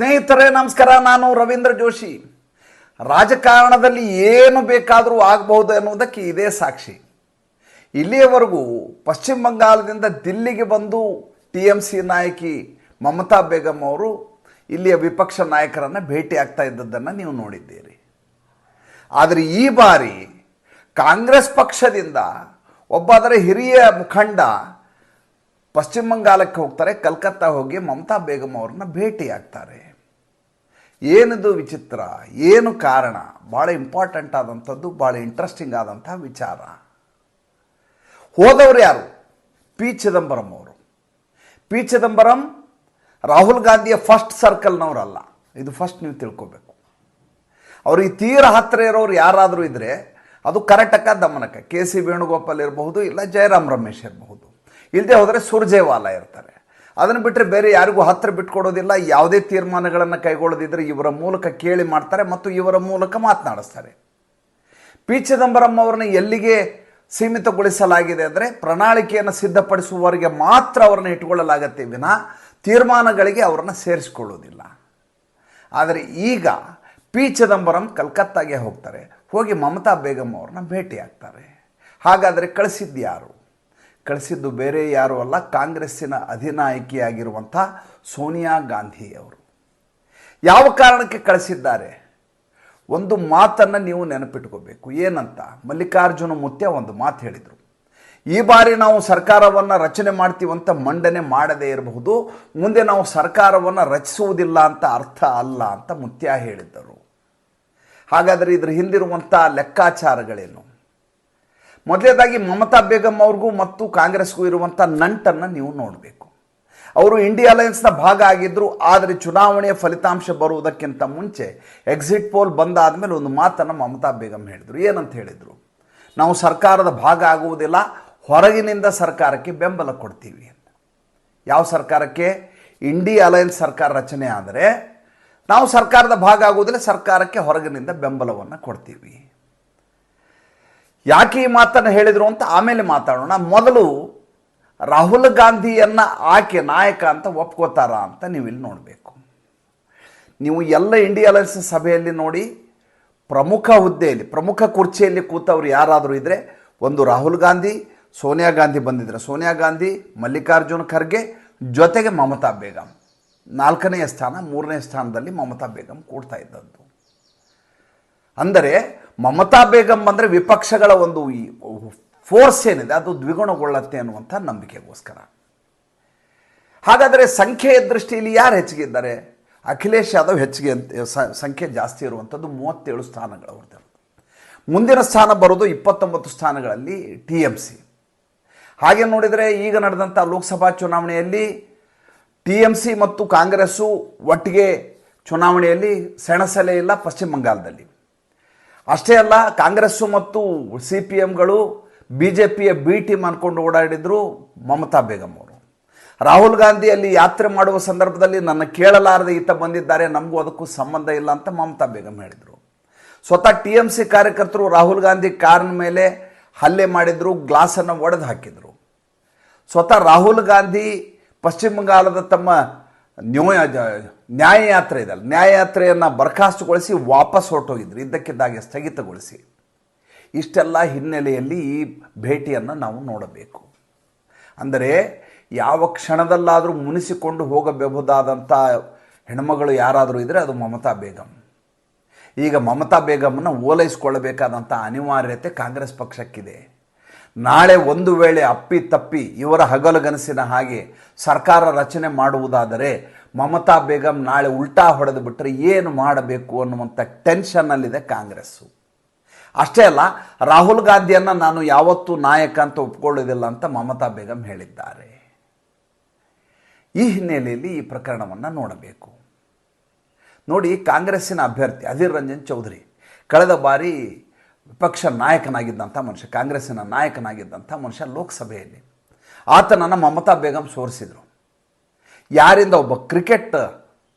ಸ್ನೇಹಿತರೇ, ನಮಸ್ಕಾರ. ನಾನು ರವೀಂದ್ರ ಜೋಶಿ. ರಾಜಕಾರಣದಲ್ಲಿ ಏನು ಬೇಕಾದರೂ ಆಗಬಹುದು ಎನ್ನುವುದಕ್ಕೆ ಇದೇ ಸಾಕ್ಷಿ. ಇಲ್ಲಿಯವರೆಗೂ ಪಶ್ಚಿಮ ಬಂಗಾಳದಿಂದ ದಿಲ್ಲಿಗೆ ಬಂದು ಟಿ ಎಂ ಸಿ ನಾಯಕಿ ಮಮತಾ ಬೇಗಂ ಅವರು ಇಲ್ಲಿಯ ವಿಪಕ್ಷ ನಾಯಕರನ್ನು ಭೇಟಿ ಆಗ್ತಾ ಇದ್ದದ್ದನ್ನು ನೀವು ನೋಡಿದ್ದೀರಿ. ಆದರೆ ಈ ಬಾರಿ ಕಾಂಗ್ರೆಸ್ ಪಕ್ಷದಿಂದ ಒಬ್ಬ ಅದರ ಹಿರಿಯ ಮುಖಂಡ ಪಶ್ಚಿಮ ಬಂಗಾಳಕ್ಕೆ ಹೋಗ್ತಾರೆ, ಕಲ್ಕತ್ತಾ ಹೋಗಿ ಮಮತಾ ಬೇಗಂ ಅವ್ರನ್ನ ಭೇಟಿ ಆಗ್ತಾರೆ ಏನಿದು ವಿಚಿತ್ರ, ಏನು ಕಾರಣ? ಭಾಳ ಇಂಪಾರ್ಟೆಂಟ್ ಆದಂಥದ್ದು ಭಾಳ ಇಂಟ್ರೆಸ್ಟಿಂಗ್ ಆದಂಥ ವಿಚಾರ. ಹೋದವರು ಯಾರು? ಪಿ. ಚಿದಂಬರಂ ಅವರು. ಪಿ. ಚಿದಂಬರಂ ರಾಹುಲ್ ಗಾಂಧಿಯ ಫಸ್ಟ್ ಸರ್ಕಲ್ನವರಲ್ಲ ಇದು ಫಸ್ಟ್ ನೀವು ತಿಳ್ಕೊಬೇಕು. ಅವ್ರಿಗೆ ತೀರ ಹತ್ತಿರ ಇರೋರು ಯಾರಾದರೂ ಇದ್ದರೆ ಅದು ಕರ್ನಾಟಕ ದಮನಕ. ಕೆ ಸಿ ವೇಣುಗೋಪಾಲ್ ಇರಬಹುದು, ಇಲ್ಲ ಜಯರಾಮ್ ರಮೇಶ್ ಇರಬಹುದು. ಇಲ್ಲದೆ ಹೋದರೆ ಸುರ್ಜೇವಾಲಾ ಇರ್ತಾರೆ. ಅದನ್ನು ಬಿಟ್ಟರೆ ಬೇರೆ ಯಾರಿಗೂ ಹತ್ತಿರ ಬಿಟ್ಕೊಡೋದಿಲ್ಲ. ಯಾವುದೇ ತೀರ್ಮಾನಗಳನ್ನು ಕೈಗೊಳ್ಳದಿದ್ದರೆ ಇವರ ಮೂಲಕ ಕೇಳಿ ಮಾಡ್ತಾರೆ ಮತ್ತು ಇವರ ಮೂಲಕ ಮಾತನಾಡಿಸ್ತಾರೆ. ಪಿ. ಚಿದಂಬರಂ ಅವರನ್ನು ಎಲ್ಲಿಗೆ ಸೀಮಿತಗೊಳಿಸಲಾಗಿದೆ ಅಂದರೆ ಪ್ರಣಾಳಿಕೆಯನ್ನು ಸಿದ್ಧಪಡಿಸುವವರಿಗೆ ಮಾತ್ರ ಅವರನ್ನು ಇಟ್ಕೊಳ್ಳಲಾಗತ್ತೆ ವಿನ ತೀರ್ಮಾನಗಳಿಗೆ ಅವರನ್ನು ಸೇರಿಸಿಕೊಳ್ಳೋದಿಲ್ಲ. ಆದರೆ ಈಗ ಪಿ. ಚಿದಂಬರಂ ಕಲ್ಕತ್ತಾಗೆ ಹೋಗ್ತಾರೆ. ಹೋಗಿ ಮಮತಾ ಬೇಗಂ ಅವ್ರನ್ನ ಭೇಟಿ ಆಗ್ತಾರೆ ಹಾಗಾದರೆ ಕಳಿಸಿದ್ದು ಯಾರು? ಕಳಿಸಿದ್ದು ಬೇರೆ ಯಾರು ಅಲ್ಲ, ಕಾಂಗ್ರೆಸ್ಸಿನ ಅಧಿನಾಯಕಿಯಾಗಿರುವಂಥ ಸೋನಿಯಾ ಗಾಂಧಿ ಅವರು ಯಾವ ಕಾರಣಕ್ಕೆ ಕಳಿಸಿದ್ದಾರೆ? ಒಂದು ಮಾತನ್ನು ನೀವು ನೆನಪಿಟ್ಕೋಬೇಕು. ಏನಂತ? ಮಲ್ಲಿಕಾರ್ಜುನ ಮುತ್ಯ ಒಂದು ಮಾತು ಹೇಳಿದರು. ಈ ಬಾರಿ ನಾವು ಸರ್ಕಾರವನ್ನು ರಚನೆ ಮಾಡ್ತೀವಂತ ಮಂಡನೆ ಮಾಡದೇ ಇರಬಹುದು. ಮುಂದೆ ನಾವು ಸರ್ಕಾರವನ್ನು ರಚಿಸುವುದಿಲ್ಲ ಅಂತ ಅರ್ಥ ಅಲ್ಲ ಅಂತ ಮುತ್ಯ ಹೇಳಿದ್ದರು. ಹಾಗಾದರೆ ಇದರ ಹಿಂದಿರುವಂಥ ಲೆಕ್ಕಾಚಾರಗಳೇನು? ಮೊದಲನೇದಾಗಿ ಮಮತಾ ಬೇಗಂ ಅವ್ರಿಗೂ ಮತ್ತು ಕಾಂಗ್ರೆಸ್ಗೂ ಇರುವಂಥ ನಂಟನ್ನು ನೀವು ನೋಡಬೇಕು. ಅವರು ಇಂಡಿಯಾ ಅಲಯನ್ಸ್ನ ಭಾಗ ಆಗಿದ್ದರು ಆದರೆ ಚುನಾವಣೆಯ ಫಲಿತಾಂಶ ಬರುವುದಕ್ಕಿಂತ ಮುಂಚೆ ಎಕ್ಸಿಟ್ ಪೋಲ್ ಬಂದಾದ ಮೇಲೆ ಒಂದು ಮಾತನ್ನು ಮಮತಾ ಬೇಗಂ ಹೇಳಿದರು. ಏನಂತ ಹೇಳಿದರು? ನಾವು ಸರ್ಕಾರದ ಭಾಗ ಆಗುವುದಿಲ್ಲ, ಹೊರಗಿನಿಂದ ಸರ್ಕಾರಕ್ಕೆ ಬೆಂಬಲ ಕೊಡ್ತೀವಿ ಅಂತ. ಯಾವ ಸರ್ಕಾರಕ್ಕೆ? ಇಂಡಿಯಾ ಅಲಯನ್ಸ್ ಸರ್ಕಾರ ರಚನೆ ಆದರೆ ನಾವು ಸರ್ಕಾರದ ಭಾಗ ಆಗುವುದಿಲ್ಲ, ಸರ್ಕಾರಕ್ಕೆ ಹೊರಗಿನಿಂದ ಬೆಂಬಲವನ್ನು ಕೊಡ್ತೀವಿ. ಯಾಕೆ ಈ ಮಾತನ್ನು ಹೇಳಿದರು ಅಂತ ಆಮೇಲೆ ಮಾತಾಡೋಣ. ಮೊದಲು ರಾಹುಲ್ ಗಾಂಧಿಯನ್ನು ಆಕೆ ನಾಯಕ ಅಂತ ಒಪ್ಕೋತಾರ ಅಂತ ನೀವು ಇಲ್ಲಿ ನೋಡಬೇಕು. ನೀವು ಎಲ್ಲ ಇಂಡಿಯಾ ಅಲಯನ್ಸ್ ಸಭೆಯಲ್ಲಿ ನೋಡಿ ಪ್ರಮುಖ ಹುದ್ದೆಯಲ್ಲಿ, ಪ್ರಮುಖ ಕುರ್ಚಿಯಲ್ಲಿ ಕೂತವ್ರು ಯಾರಾದರೂ ಇದ್ದರೆ ಒಂದು ರಾಹುಲ್ ಗಾಂಧಿ, ಸೋನಿಯಾ ಗಾಂಧಿ ಬಂದಿದ್ದರು ಸೋನಿಯಾ ಗಾಂಧಿ, ಮಲ್ಲಿಕಾರ್ಜುನ್ ಖರ್ಗೆ ಜೊತೆಗೆ ಮಮತಾ ಬೇಗಂ. ನಾಲ್ಕನೆಯ ಸ್ಥಾನ, ಮೂರನೇ ಸ್ಥಾನದಲ್ಲಿ ಮಮತಾ ಬೇಗಂ ಕೂಡ್ತಾ ಇದ್ದದ್ದು. ಅಂದರೆ ಮಮತಾ ಬೇಗಂ ಅಂದರೆ ವಿಪಕ್ಷಗಳ ಒಂದು ಫೋರ್ಸ್ ಏನಿದೆ, ಅದು ದ್ವಿಗುಣಗೊಳ್ಳುತ್ತೆ ಅನ್ನುವಂಥ ನಂಬಿಕೆಗೋಸ್ಕರ. ಹಾಗಾದರೆ ಸಂಖ್ಯೆಯ ದೃಷ್ಟಿಯಲ್ಲಿ ಯಾರು ಹೆಚ್ಚಿಗೆ ಇದ್ದಾರೆ? ಅಖಿಲೇಶ್ ಯಾದವ್ ಹೆಚ್ಚಿಗೆ ಅಂತ ಸಂಖ್ಯೆ ಜಾಸ್ತಿ ಇರುವಂಥದ್ದು ಮೂವತ್ತೇಳು ಸ್ಥಾನಗಳು ಅವ್ರದ್ದು ಮುಂದಿನ ಸ್ಥಾನ ಬರೋದು ಇಪ್ಪತ್ತೊಂಬತ್ತು ಸ್ಥಾನಗಳಲ್ಲಿ ಟಿ ಎಂ ಸಿ. ಹಾಗೆ ನೋಡಿದರೆ ಈಗ ನಡೆದಂಥ ಲೋಕಸಭಾ ಚುನಾವಣೆಯಲ್ಲಿ ಟಿ ಎಂ ಸಿ ಮತ್ತು ಕಾಂಗ್ರೆಸ್ಸು ಒಟ್ಟಿಗೆ ಚುನಾವಣೆಯಲ್ಲಿ ಸೆಣಸಲೇ ಇಲ್ಲ ಪಶ್ಚಿಮ ಬಂಗಾಳದಲ್ಲಿ. ಅಷ್ಟೇ ಅಲ್ಲ, ಕಾಂಗ್ರೆಸ್ಸು ಮತ್ತು ಸಿ ಪಿ ಎಮ್ಗಳು ಬಿ ಜೆ ಪಿಯ ಬಿ ಟೀಮ್ ಅಂದ್ಕೊಂಡು ಓಡಾಡಿದ್ರು ಮಮತಾ ಬೇಗಂ ಅವರು. ರಾಹುಲ್ ಗಾಂಧಿ ಅಲ್ಲಿ ಯಾತ್ರೆ ಮಾಡುವ ಸಂದರ್ಭದಲ್ಲಿ ನನ್ನ ಕೇಳಲಾರದೆ ಈತ ಬಂದಿದ್ದಾರೆ, ನಮಗೂ ಅದಕ್ಕೂ ಸಂಬಂಧ ಇಲ್ಲ ಅಂತ ಮಮತಾ ಬೇಗಂ ಹೇಳಿದರು. ಸ್ವತಃ ಟಿ ಎಂ ಸಿ ಕಾರ್ಯಕರ್ತರು ರಾಹುಲ್ ಗಾಂಧಿ ಕಾರಿನ ಮೇಲೆ ಹಲ್ಲೆ ಮಾಡಿದ್ರು, ಗ್ಲಾಸನ್ನು ಒಡೆದು ಹಾಕಿದರು. ಸ್ವತಃ ರಾಹುಲ್ ಗಾಂಧಿ ಪಶ್ಚಿಮ ಬಂಗಾಳದ ತಮ್ಮ ನ್ಯಾಯ ನ್ಯಾಯ ಯಾತ್ರೆ ನ್ಯಾಯಯಾತ್ರೆಯನ್ನು ನ್ಯಾಯ ಯಾತ್ರೆಯನ್ನು ಬರ್ಖಾಸ್ತುಗೊಳಿಸಿ ವಾಪಸ್ ಹೊರಟೋಗಿದ್ರು. ಇದ್ದಕ್ಕಿದ್ದಾಗೆ ಸ್ಥಗಿತಗೊಳಿಸಿ. ಇಷ್ಟೆಲ್ಲ ಹಿನ್ನೆಲೆಯಲ್ಲಿ ಈ ಭೇಟಿಯನ್ನು ನಾವು ನೋಡಬೇಕು. ಅಂದರೆ ಯಾವ ಕ್ಷಣದಲ್ಲಾದರೂ ಮುನಿಸಿಕೊಂಡು ಹೋಗಬಹುದಾದಂಥ ಹೆಣ್ಮಗಳು ಯಾರಾದರೂ ಇದ್ದರೆ ಅದು ಮಮತಾ ಬೇಗಂ. ಈಗ ಮಮತಾ ಬೇಗಮ್ನ ಓಲೈಸ್ಕೊಳ್ಳಬೇಕಾದಂಥ ಅನಿವಾರ್ಯತೆ ಕಾಂಗ್ರೆಸ್ ಪಕ್ಷಕ್ಕಿದೆ. ನಾಳೆ ಒಂದು ವೇಳೆ ಅಪ್ಪಿ ತಪ್ಪಿ ಇವರ ಹಗಲುಗನಸಿನ ಹಾಗೆ ಸರ್ಕಾರ ರಚನೆ ಮಾಡುವುದಾದರೆ ಮಮತಾ ಬೇಗಂ ನಾಳೆ ಉಲ್ಟಾ ಹೊಡೆದು ಬಿಟ್ಟರೆ ಏನು ಮಾಡಬೇಕು ಅನ್ನುವಂಥ ಟೆನ್ಷನ್ನಲ್ಲಿದೆ ಕಾಂಗ್ರೆಸ್ಸು ಅಷ್ಟೇ ಅಲ್ಲ, ರಾಹುಲ್ ಗಾಂಧಿಯನ್ನು ನಾನು ಯಾವತ್ತೂ ನಾಯಕ ಅಂತ ಒಪ್ಕೊಳ್ಳೋದಿಲ್ಲ ಅಂತ ಮಮತಾ ಬೇಗಂ ಹೇಳಿದ್ದಾರೆ. ಈ ಹಿನ್ನೆಲೆಯಲ್ಲಿ ಈ ಪ್ರಕರಣವನ್ನು ನೋಡಬೇಕು. ನೋಡಿ, ಕಾಂಗ್ರೆಸ್ಸಿನ ಅಭ್ಯರ್ಥಿ ಅಧೀರ್ ರಂಜನ್ ಚೌಧರಿ, ಕಳೆದ ಬಾರಿ ವಿಪಕ್ಷ ನಾಯಕನಾಗಿದ್ದಂಥ ಮನುಷ್ಯ, ಕಾಂಗ್ರೆಸ್ಸಿನ ನಾಯಕನಾಗಿದ್ದಂಥ ಮನುಷ್ಯ ಲೋಕಸಭೆಯಲ್ಲಿ. ಆತನನ್ನು ಮಮತಾ ಬೇಗಂ ಸೋರಿಸಿದರು. ಯಾರಿಂದ ಒಬ್ಬ ಕ್ರಿಕೆಟ್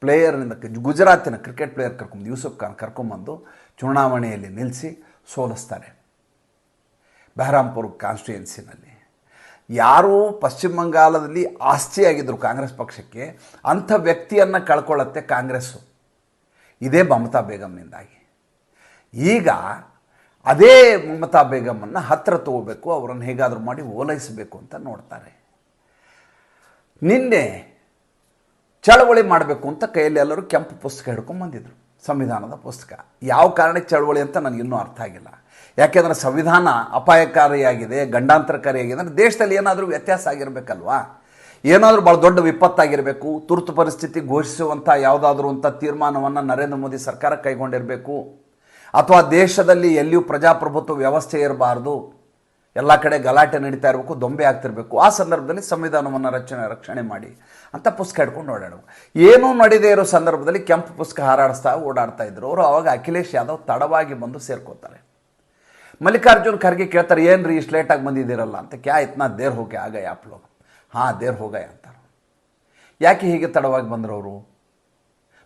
ಪ್ಲೇಯರ್ನಿಂದ, ಗುಜರಾತಿನ ಕ್ರಿಕೆಟ್ ಪ್ಲೇಯರ್ ಕರ್ಕೊಂಡು ಯೂಸುಫ್ ಖಾನ್ ಕರ್ಕೊಂಬಂದು ಚುನಾವಣೆಯಲ್ಲಿ ನಿಲ್ಲಿಸಿ ಸೋಲಿಸ್ತಾರೆ. ಬೆಹರಾಂಪುರ್ ಕಾನ್ಸ್ಟಿಟ್ಯೂಯೆನ್ಸಿನಲ್ಲಿ. ಯಾರು ಪಶ್ಚಿಮ ಬಂಗಾಳದಲ್ಲಿ ಆಸ್ತಿಯಾಗಿದ್ದರು ಕಾಂಗ್ರೆಸ್ ಪಕ್ಷಕ್ಕೆ, ಅಂಥ ವ್ಯಕ್ತಿಯನ್ನು ಕಳ್ಕೊಳ್ಳುತ್ತೆ ಕಾಂಗ್ರೆಸ್ಸು. ಇದೇ ಮಮತಾ ಬೇಗಂನಿಂದಾಗಿ. ಈಗ ಅದೇ ಮಮತಾ ಬೇಗಮನ್ನು ಹತ್ತಿರ ತಗೋಬೇಕು, ಅವರನ್ನು ಹೇಗಾದರೂ ಮಾಡಿ ಓಲೈಸಬೇಕು ಅಂತ ನೋಡ್ತಾರೆ. ನಿನ್ನೆ ಚಳವಳಿ ಮಾಡಬೇಕು ಅಂತ ಕೈಯಲ್ಲಿ ಎಲ್ಲರೂ ಕೆಂಪು ಪುಸ್ತಕ ಹಿಡ್ಕೊಂಡು ಬಂದಿದ್ರು, ಸಂವಿಧಾನದ ಪುಸ್ತಕ. ಯಾವ ಕಾರಣಕ್ಕೆ ಚಳವಳಿ ಅಂತ ನನಗಿನ್ನೂ ಅರ್ಥ ಆಗಿಲ್ಲ. ಯಾಕೆಂದರೆ ಸಂವಿಧಾನ ಅಪಾಯಕಾರಿಯಾಗಿದೆ, ಗಂಡಾಂತರಕಾರಿಯಾಗಿದೆ, ಅಂದರೆ ದೇಶದಲ್ಲಿ ಏನಾದರೂ ವ್ಯತ್ಯಾಸ ಆಗಿರಬೇಕಲ್ವಾ? ಏನಾದರೂ ಭಾಳ ದೊಡ್ಡ ವಿಪತ್ತಾಗಿರಬೇಕು, ತುರ್ತು ಪರಿಸ್ಥಿತಿ ಘೋಷಿಸುವಂಥ ಯಾವುದಾದ್ರೂ ಅಂಥ ತೀರ್ಮಾನವನ್ನು ನರೇಂದ್ರ ಮೋದಿ ಸರ್ಕಾರ ಕೈಗೊಂಡಿರಬೇಕು. ಅಥವಾ ದೇಶದಲ್ಲಿ ಎಲ್ಲಿಯೂ ಪ್ರಜಾಪ್ರಭುತ್ವ ವ್ಯವಸ್ಥೆ ಇರಬಾರ್ದು, ಎಲ್ಲ ಕಡೆ ಗಲಾಟೆ ನಡೀತಾ ಇರಬೇಕು, ದೊಂಬೆ ಆಗ್ತಿರಬೇಕು, ಆ ಸಂದರ್ಭದಲ್ಲಿ ಸಂವಿಧಾನವನ್ನು ರಚನೆ ರಕ್ಷಣೆ ಮಾಡಿ ಅಂತ ಪುಸ್ತಕ ಹಿಡ್ಕೊಂಡು ಓಡಾಡುವ. ಏನೂ ನಡೀದೇ ಇರೋ ಸಂದರ್ಭದಲ್ಲಿ ಕೆಂಪು ಪುಸ್ತಕ ಹಾರಾಡಿಸ್ತಾ ಓಡಾಡ್ತಾ ಇದ್ರು. ಅವರು ಅವಾಗ ಅಖಿಲೇಶ್ ಯಾದವ್ ತಡವಾಗಿ ಬಂದು ಸೇರ್ಕೋತಾರೆ. ಮಲ್ಲಿಕಾರ್ಜುನ್ ಖರ್ಗೆ ಕೇಳ್ತಾರೆ ಏನು ರೀ ಇಷ್ಟು ಲೇಟಾಗಿ ಬಂದಿದ್ದೀರಲ್ಲ? ಅಂತ ಕ್ಯಾ, ಇತ್ನಾ ದೇರ್ ಹೋಗಿ, ಆಗ ಆಪ್ ಲೋಗ್. ಹಾಂ, ದೇರ್ ಹೋಗಯ ಅಂತಾರೆ. ಯಾಕೆ ಹೀಗೆ ತಡವಾಗಿ ಬಂದರು ಅವರು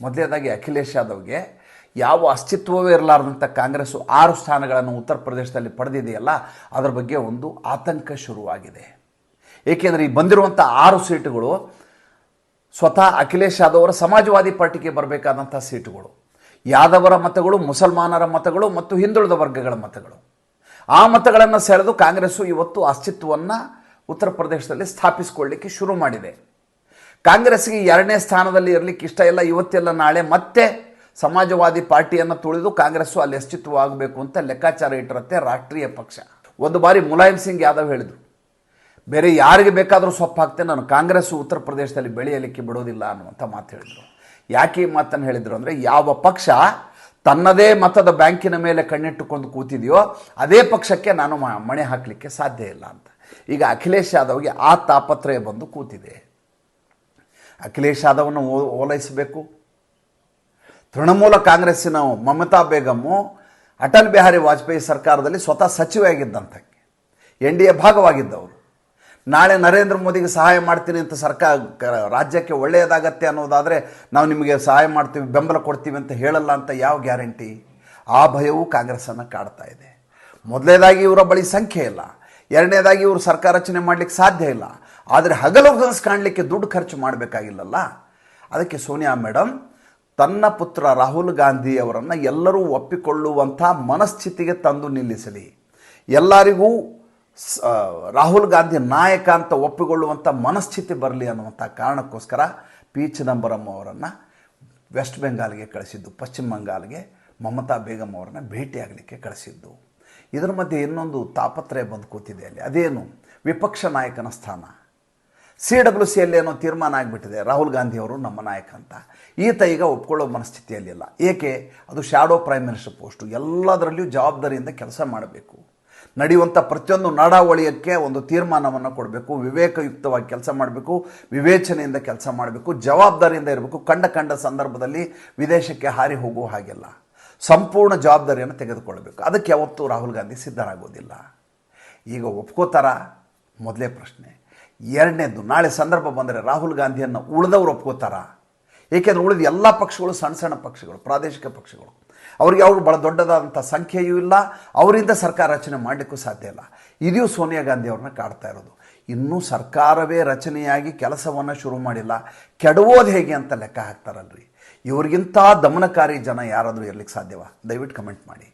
ಮೊದಲೇದಾಗಿ ಅಖಿಲೇಶ್ ಯಾದವ್ಗೆ ಯಾವ ಅಸ್ತಿತ್ವವೇ ಇರಲಾರ್ದಂಥ ಕಾಂಗ್ರೆಸ್ಸು ಆರು ಸ್ಥಾನಗಳನ್ನು ಉತ್ತರ ಪ್ರದೇಶದಲ್ಲಿ ಪಡೆದಿದೆಯಲ್ಲ, ಅದರ ಬಗ್ಗೆ ಒಂದು ಆತಂಕ ಶುರುವಾಗಿದೆ. ಏಕೆಂದರೆ ಈ ಬಂದಿರುವಂಥ ಆರು ಸೀಟುಗಳು ಸ್ವತಃ ಅಖಿಲೇಶ್ ಯಾದವರ ಸಮಾಜವಾದಿ ಪಾರ್ಟಿಗೆ ಬರಬೇಕಾದಂಥ ಸೀಟುಗಳು, ಯಾದವರ ಮತಗಳು, ಮುಸಲ್ಮಾನರ ಮತಗಳು ಮತ್ತು ಹಿಂದುಳಿದ ವರ್ಗಗಳ ಮತಗಳು. ಆ ಮತಗಳನ್ನು ಸೆಳೆದು ಕಾಂಗ್ರೆಸ್ಸು ಇವತ್ತು ಅಸ್ತಿತ್ವವನ್ನು ಉತ್ತರ ಪ್ರದೇಶದಲ್ಲಿ ಸ್ಥಾಪಿಸಿಕೊಳ್ಳಿಕ್ಕೆ ಶುರು ಮಾಡಿದೆ. ಕಾಂಗ್ರೆಸ್ಗೆ ಎರಡನೇ ಸ್ಥಾನದಲ್ಲಿ ಇರಲಿಕ್ಕೆ ಇಷ್ಟ ಇಲ್ಲ, ಇವತ್ತೆಲ್ಲ ನಾಳೆ ಮತ್ತೆ ಸಮಾಜವಾದಿ ಪಾರ್ಟಿಯನ್ನು ತುಳಿದು ಕಾಂಗ್ರೆಸ್ಸು ಅಲ್ಲಿ ಅಸ್ತಿತ್ವವಾಗಬೇಕು ಅಂತ ಲೆಕ್ಕಾಚಾರ ಇಟ್ಟಿರುತ್ತೆ ರಾಷ್ಟ್ರೀಯ ಪಕ್ಷ. ಒಂದು ಬಾರಿ ಮುಲಾಯಂ ಸಿಂಗ್ ಯಾದವ್ ಹೇಳಿದರು, ಬೇರೆ ಯಾರಿಗೆ ಬೇಕಾದರೂ ಸೊಪ್ಪು ಹಾಕ್ತೇನೆ, ನಾನು ಕಾಂಗ್ರೆಸ್ ಉತ್ತರ ಪ್ರದೇಶದಲ್ಲಿ ಬೆಳೆಯಲಿಕ್ಕೆ ಬಿಡೋದಿಲ್ಲ ಅನ್ನುವಂಥ ಮಾತು ಹೇಳಿದರು. ಯಾಕೆ ಈ ಮಾತನ್ನು ಹೇಳಿದರು ಅಂದರೆ, ಯಾವ ಪಕ್ಷ ತನ್ನದೇ ಮತದ ಬ್ಯಾಂಕಿನ ಮೇಲೆ ಕಣ್ಣಿಟ್ಟುಕೊಂಡು ಕೂತಿದೆಯೋ, ಅದೇ ಪಕ್ಷಕ್ಕೆ ನಾನು ಮಣೆ ಹಾಕಲಿಕ್ಕೆ ಸಾಧ್ಯ ಇಲ್ಲ ಅಂತ. ಈಗ ಅಖಿಲೇಶ್ ಯಾದವ್ಗೆ ಆ ತಾಪತ್ರಯ ಬಂದು ಕೂತಿದೆ. ಅಖಿಲೇಶ್ ಯಾದವ್ನ ಓಲೈಸಬೇಕು ತೃಣಮೂಲ ಕಾಂಗ್ರೆಸ್ಸಿನ ಮಮತಾ ಬೇಗಮ್ಮು ಅಟಲ್ ಬಿಹಾರಿ ವಾಜಪೇಯಿ ಸರ್ಕಾರದಲ್ಲಿ ಸ್ವತಃ ಸಚಿವೆಯಾಗಿದ್ದಂಥಕ್ಕೆ ಎನ್ ಡಿ ಎ ಭಾಗವಾಗಿದ್ದವರು. ನಾಳೆ ನರೇಂದ್ರ ಮೋದಿಗೆ ಸಹಾಯ ಮಾಡ್ತೀನಿ ಅಂತ ಸರ್ಕಾರ, ರಾಜ್ಯಕ್ಕೆ ಒಳ್ಳೆಯದಾಗತ್ತೆ ಅನ್ನೋದಾದರೆ ನಾವು ನಿಮಗೆ ಸಹಾಯ ಮಾಡ್ತೀವಿ, ಬೆಂಬಲ ಕೊಡ್ತೀವಿ ಅಂತ ಹೇಳಲ್ಲ ಅಂತ ಯಾವ ಗ್ಯಾರಂಟಿ? ಆ ಭಯವು ಕಾಂಗ್ರೆಸ್ಸನ್ನು ಕಾಡ್ತಾ ಇದೆ. ಮೊದಲನೇದಾಗಿ ಇವರ ಬಳಿ ಸಂಖ್ಯೆ ಇಲ್ಲ. ಎರಡನೇದಾಗಿ ಇವರು ಸರ್ಕಾರ ರಚನೆ ಮಾಡಲಿಕ್ಕೆ ಸಾಧ್ಯ ಇಲ್ಲ. ಆದರೆ ಹಗಲು ಕನಸು ಕಾಣಲಿಕ್ಕೆ ದುಡ್ಡು ಖರ್ಚು ಮಾಡಬೇಕಾಗಿಲ್ಲಲ್ಲ? ಅದಕ್ಕೆ ಸೋನಿಯಾ ಮೇಡಮ್ ತನ್ನ ಪುತ್ರ ರಾಹುಲ್ ಗಾಂಧಿ ಅವರನ್ನು ಎಲ್ಲರೂ ಒಪ್ಪಿಕೊಳ್ಳುವಂಥ ಮನಸ್ಥಿತಿಗೆ ತಂದು ನಿಲ್ಲಿಸಲಿ. ಎಲ್ಲರಿಗೂ ರಾಹುಲ್ ಗಾಂಧಿ ನಾಯಕ ಅಂತ ಒಪ್ಪಿಕೊಳ್ಳುವಂಥ ಮನಸ್ಥಿತಿ ಬರಲಿ ಅನ್ನುವಂಥ ಕಾರಣಕ್ಕೋಸ್ಕರ ಪಿ ಚಿದಂಬರಂ ಅವರನ್ನು ವೆಸ್ಟ್ ಬೆಂಗಾಲ್ಗೆ ಕಳಿಸಿದ್ದು, ಪಶ್ಚಿಮ ಬಂಗಾಲ್ಗೆ ಮಮತಾ ಬೇಗಂ ಅವರನ್ನು ಭೇಟಿಯಾಗಲಿಕ್ಕೆ ಕಳಿಸಿದ್ದು. ಇದರ ಮಧ್ಯೆ ಇನ್ನೊಂದು ತಾಪತ್ರಯ ಬಂದು ಕೂತಿದೆ ಅಲ್ಲಿ. ಅದೇನು? ವಿಪಕ್ಷ ನಾಯಕನ ಸ್ಥಾನ. ಸಿ ಡಬ್ಲ್ಯೂ ಸಿಯಲ್ಲಿ ಏನೋ ತೀರ್ಮಾನ ಆಗಿಬಿಟ್ಟಿದೆ. ರಾಹುಲ್ ಗಾಂಧಿ ಅವರು ನಮ್ಮ ನಾಯಕ ಅಂತ. ಈತ ಈಗ ಒಪ್ಕೊಳ್ಳೋ ಮನಸ್ಥಿತಿಯಲ್ಲಿಲ್ಲ ಏಕೆ? ಅದು ಶ್ಯಾಡೋ ಪ್ರೈಮ್ ಮಿನಿಸ್ಟರ್ ಪೋಸ್ಟು ಎಲ್ಲದರಲ್ಲಿಯೂ ಜವಾಬ್ದಾರಿಯಿಂದ ಕೆಲಸ ಮಾಡಬೇಕು. ನಡೆಯುವಂಥ ಪ್ರತಿಯೊಂದು ನಡಾವಳಿಯಕ್ಕೆ ಒಂದು ತೀರ್ಮಾನವನ್ನು ಕೊಡಬೇಕು. ವಿವೇಕಯುಕ್ತವಾಗಿ ಕೆಲಸ ಮಾಡಬೇಕು. ವಿವೇಚನೆಯಿಂದ ಕೆಲಸ ಮಾಡಬೇಕು. ಜವಾಬ್ದಾರಿಯಿಂದ ಇರಬೇಕು. ಕಂಡ ಕಂಡ ಸಂದರ್ಭದಲ್ಲಿ ವಿದೇಶಕ್ಕೆ ಹಾರಿ ಹೋಗುವ ಹಾಗೆಲ್ಲ. ಸಂಪೂರ್ಣ ಜವಾಬ್ದಾರಿಯನ್ನು ತೆಗೆದುಕೊಳ್ಳಬೇಕು. ಅದಕ್ಕೆ ಯಾವತ್ತೂ ರಾಹುಲ್ ಗಾಂಧಿ ಸಿದ್ಧರಾಗೋದಿಲ್ಲ. ಈಗ ಒಪ್ಕೋತಾರ? ಮೊದಲೇ ಪ್ರಶ್ನೆ. ಎರಡನೇದು, ನಾಳೆ ಸಂದರ್ಭ ಬಂದರೆ ರಾಹುಲ್ ಗಾಂಧಿಯನ್ನು ಉಳಿದವರು ಒಪ್ಕೋತಾರ? ಏಕೆಂದರೆ ಉಳಿದ ಎಲ್ಲ ಪಕ್ಷಗಳು ಸಣ್ಣ ಸಣ್ಣ ಪಕ್ಷಗಳು, ಪ್ರಾದೇಶಿಕ ಪಕ್ಷಗಳು. ಅವ್ರಿಗೆ ಅವರು ಭಾಳ ದೊಡ್ಡದಾದಂಥ ಸಂಖ್ಯೆಯೂ ಇಲ್ಲ, ಅವರಿಂದ ಸರ್ಕಾರ ರಚನೆ ಮಾಡಲಿಕ್ಕೂ ಸಾಧ್ಯ ಇಲ್ಲ. ಇದೂ ಸೋನಿಯಾ ಗಾಂಧಿ ಅವ್ರನ್ನ ಕಾಡ್ತಾ ಇರೋದು. ಇನ್ನೂ ಸರ್ಕಾರವೇ ರಚನೆಯಾಗಿ ಕೆಲಸವನ್ನು ಶುರು ಮಾಡಿಲ್ಲ. ಕೆಡವೋದು ಹೇಗೆ ಅಂತ ಲೆಕ್ಕ ಹಾಕ್ತಾರಲ್ರಿ. ಇವರಿಗಿಂತ ದಮನಕಾರಿ ಜನ ಯಾರಾದರೂ ಇರಲಿಕ್ಕೆ ಸಾಧ್ಯವಾ? ದಯವಿಟ್ಟು ಕಮೆಂಟ್ ಮಾಡಿ.